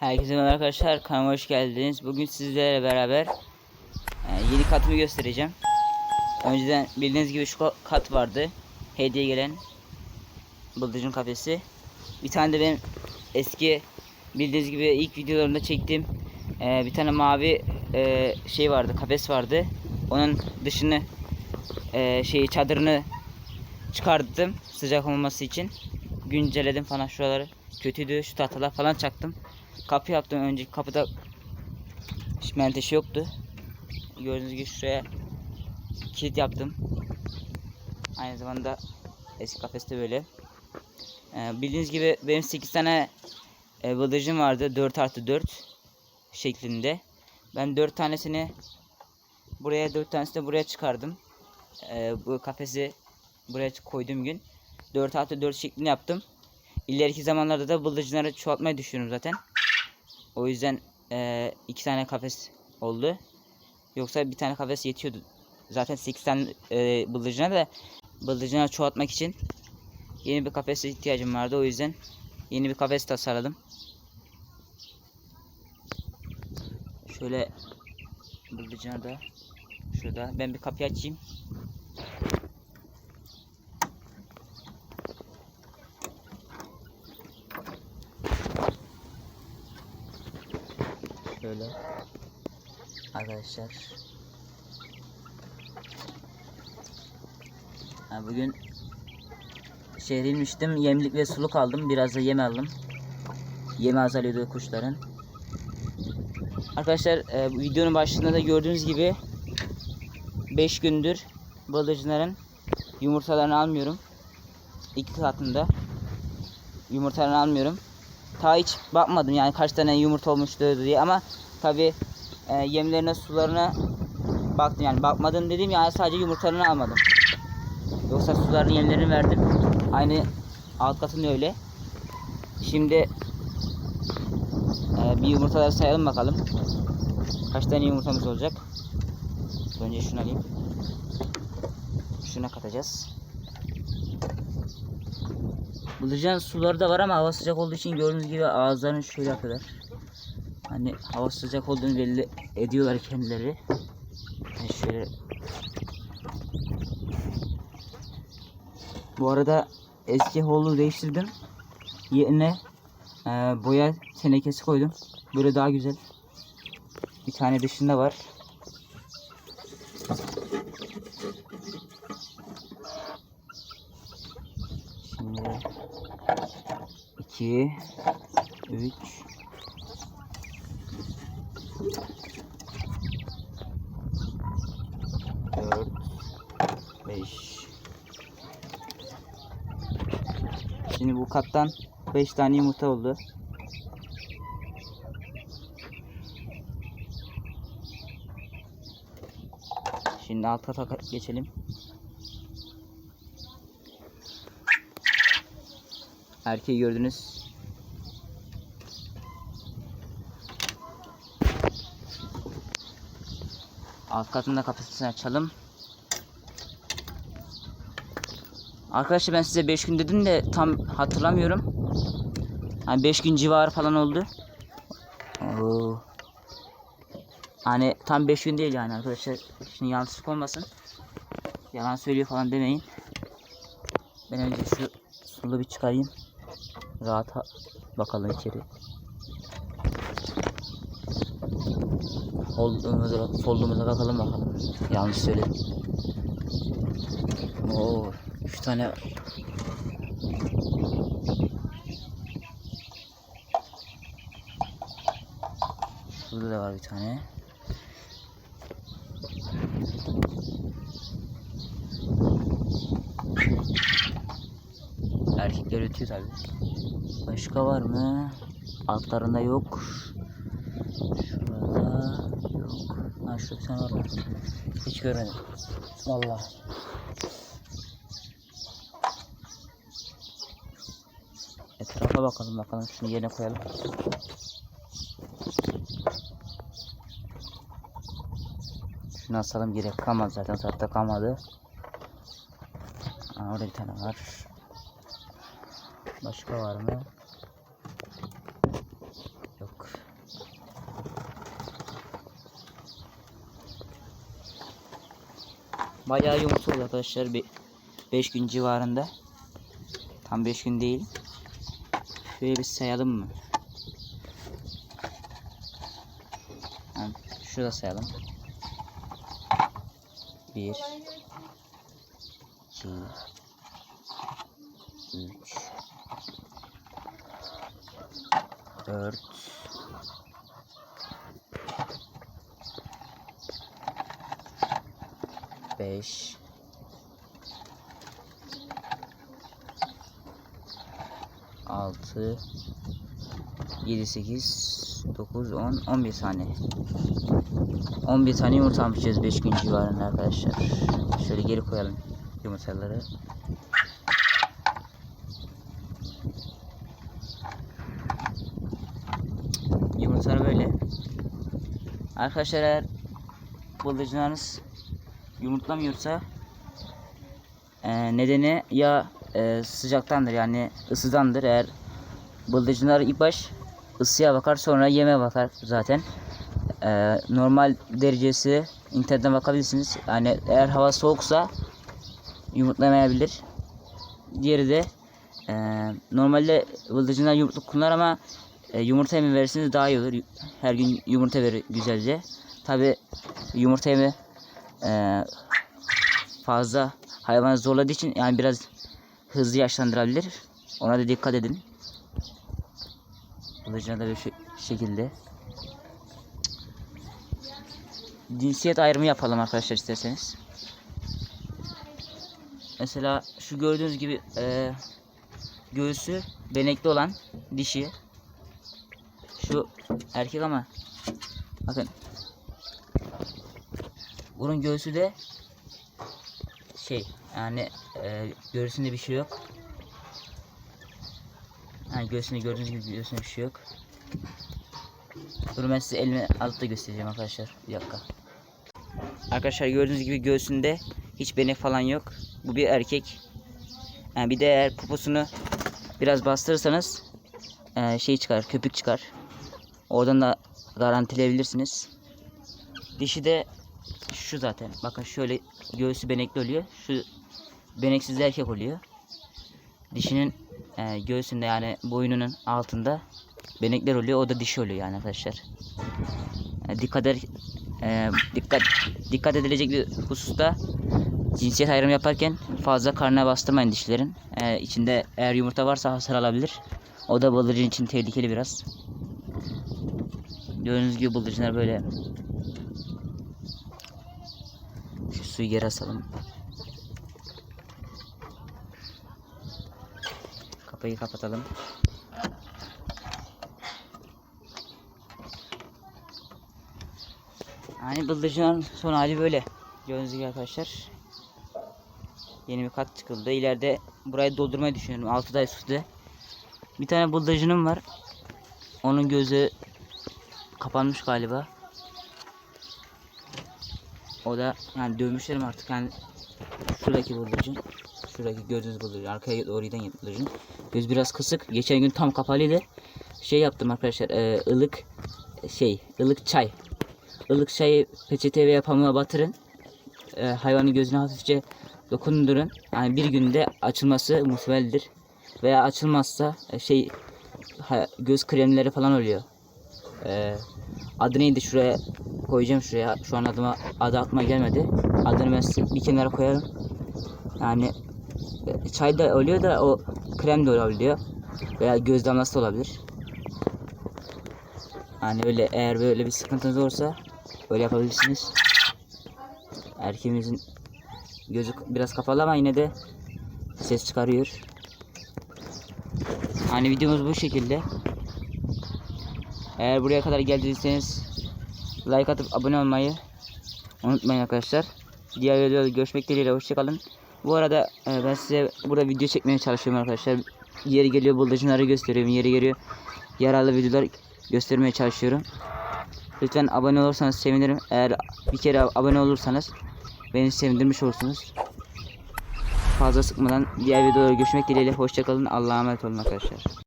Herkese merhaba arkadaşlar kanalıma hoş geldiniz. Bugün sizlerle beraber e, yeni katımı göstereceğim. Önceden bildiğiniz gibi şu ka- kat vardı. Hediye gelen bıldırcın kafesi. Bir tane de benim eski bildiğiniz gibi ilk videolarımda çektiğim e, bir tane mavi e, şey vardı kafes vardı. Onun dışını şeyi çadırını çıkarttım sıcak olması için. Güncelledim falan şuraları. Kötüydü şu tahtalar falan çaktım. Kapı yaptım önceki kapıda hiç menteşe yoktu. Gördüğünüz gibi şuraya kilit yaptım. Aynı zamanda eski kafeste böyle. Ee, bildiğiniz gibi benim 8 tane e, bıldırcım vardı 4 artı 4 şeklinde. Ben 4 tanesini buraya 4 tanesini buraya çıkardım. Ee, bu kafesi buraya koyduğum gün 4 artı 4 şeklinde yaptım. İleriki zamanlarda da bıldırcınları çoğaltmayı düşünüyorum zaten. O yüzden eee, iki tane kafes oldu. Yoksa bir tane kafes yetiyordu. Zaten 8 tane bıldırcına da bıldırcına çoğaltmak için yeni bir kafese ihtiyacım vardı. O yüzden yeni bir kafes tasarladım. Şöyle bıldırcına da şurada. Ben bir kapıyı açayım. Şöyle arkadaşlar. Ha, bugün şehre inmiştim. Yemlik ve suluk aldım. Biraz da yem aldım. Yemi azalıyordu kuşların. Arkadaşlar e, videonun başında da gördüğünüz gibi 5 gündür balıcıların yumurtalarını almıyorum. İki katında yumurtalarını almıyorum. Ta hiç bakmadım yani kaç tane yumurta olmuştu diye ama tabi e, yemlerine sularına baktım yani bakmadım dedim yani sadece yumurtalarını almadım. Yoksa sularını yemlerini verdim. Aynı alt katında öyle. Şimdi e, bir yumurtaları sayalım bakalım. Kaç tane yumurtamız olacak? Önce şunu alayım. Şuna katacağız. Bulucan suları da var ama hava sıcak olduğu için gördüğünüz gibi ağızlarını şöyle yapıyorlar. Hani hava sıcak olduğunu belli ediyorlar kendileri. Yani şöyle. Bu arada eski holu değiştirdim. Yerine e, boya tenekesi koydum. Böyle daha güzel. Bir tane dışında var. Şimdi 2 3 5 Şimdi bu kattan 5 tane yumurta oldu. Şimdi alt kata geçelim. Erkeği gördünüz. Alt katında kapısını açalım. Arkadaşlar ben size 5 gün dedim de tam hatırlamıyorum. Hani 5 gün civarı falan oldu. Oo. Hani tam 5 gün değil yani arkadaşlar. Şimdi yanlışlık olmasın. Yalan söylüyor falan demeyin. Ben önce şu sulu bir çıkarayım. Rahata bakalım içeri. Foldumuza, foldumuza bakalım bakalım. Yanlış söyledim. Oo, üç tane var. Şurada da var bir tane. Erkekler ötüyor tabi. Başka var mı? Altlarında yok. Şurada yok. Ha şurada bir tane var mı? Hiç görmedim. Vallahi. Etrafa bakalım bakalım şunu yerine koyalım. Şunu asalım gerek kalmadı zaten saatte kalmadı. Aa, orada bir tane var. Başka var mı? Yok. Bayağı yoğun oldu arkadaşlar. 5 gün civarında. Tam 5 gün değil. Şöyle bir sayalım mı? Yani şurada sayalım. 1 2 3 4 5 6 7 8 9 10 11 tane. 11 tane yumurta almışız 5 gün civarında arkadaşlar. Şöyle geri koyalım yumurtaları. Yumurtalar böyle. Arkadaşlar eğer bıldırcınlarınız yumurtlamıyorsa e, nedeni ya e, sıcaktandır yani ısıdandır. Eğer bıldırcınlar ilk baş ısıya bakar sonra yeme bakar zaten. E, normal derecesi internetten bakabilirsiniz. Yani eğer hava soğuksa yumurtlamayabilir. Diğeri de e, normalde bıldırcınlar yumurtluk kullanır ama e, yumurta yemi verirseniz daha iyi olur. Her gün yumurta verir güzelce. Tabi yumurta yemi e, fazla hayvanı zorladığı için yani biraz hızlı yaşlandırabilir. Ona da dikkat edin. Kılıcına da bir şey- şekilde. Cinsiyet ayrımı yapalım arkadaşlar isterseniz. Mesela şu gördüğünüz gibi e, göğsü benekli olan dişi. Şu erkek ama bakın bunun göğsü de şey yani e, göğsünde bir şey yok. Yani göğsünde gördüğünüz gibi göğsünde bir şey yok. Bunu ben size elimi alıp göstereceğim arkadaşlar. Bir dakika. Arkadaşlar gördüğünüz gibi göğsünde hiç benek falan yok. Bu bir erkek. Yani bir de eğer poposunu biraz bastırırsanız e, şey çıkar, köpük çıkar. Oradan da garantileyebilirsiniz. Dişi de şu zaten. Bakın şöyle göğsü benekli oluyor. Şu beneksiz erkek oluyor. Dişinin e, göğsünde yani boynunun altında benekler oluyor. O da dişi oluyor yani arkadaşlar. E, dikkat eder, e, dikkat dikkat edilecek bir hususta cinsiyet ayrımı yaparken fazla karnına bastırmayın dişlerin. E, içinde eğer yumurta varsa hasar alabilir. O da bıldırcın için tehlikeli biraz. Gördüğünüz gibi bıldırcınlar böyle şu suyu geri asalım. Kapıyı kapatalım. Yani bıldırcının son hali böyle. Gördüğünüz gibi arkadaşlar. Yeni bir kat çıkıldı. İleride burayı doldurmayı düşünüyorum. Altıda üstte. Bir tane bıldırcınım var. Onun gözü kapanmış galiba. O da yani dövmüşlerim artık yani şuradaki bıldırcın. Şuradaki gördüğünüz bıldırcın. Arkaya doğru giden bıldırcın. Göz biraz kısık. Geçen gün tam kapalıydı. Şey yaptım arkadaşlar. E, ılık şey ılık çay. Ilık çayı peçete veya pamuğa batırın. E, hayvanın gözüne hafifçe dokundurun. Yani bir günde açılması muhtemeldir. Veya açılmazsa e, şey ha- göz kremleri falan oluyor. E, adı neydi şuraya koyacağım şuraya. Şu an adıma adı aklıma gelmedi. Adını ben bir kenara koyarım. Yani çay da oluyor da o krem de olabiliyor. Veya göz damlası da olabilir. Yani öyle eğer böyle bir sıkıntınız olursa öyle yapabilirsiniz. Erkeğimizin gözü biraz kapalı ama yine de ses çıkarıyor. Hani videomuz bu şekilde. Eğer buraya kadar geldiyseniz like atıp abone olmayı unutmayın arkadaşlar. Diğer videoda görüşmek dileğiyle hoşçakalın. Bu arada e, ben size burada video çekmeye çalışıyorum arkadaşlar. Yeri geliyor bıldırcınları gösteriyorum. Yeri geliyor yararlı videolar göstermeye çalışıyorum. Lütfen abone olursanız sevinirim. Eğer bir kere abone olursanız beni sevindirmiş olursunuz. Fazla sıkmadan diğer videolara görüşmek dileğiyle hoşçakalın. Allah'a emanet olun arkadaşlar.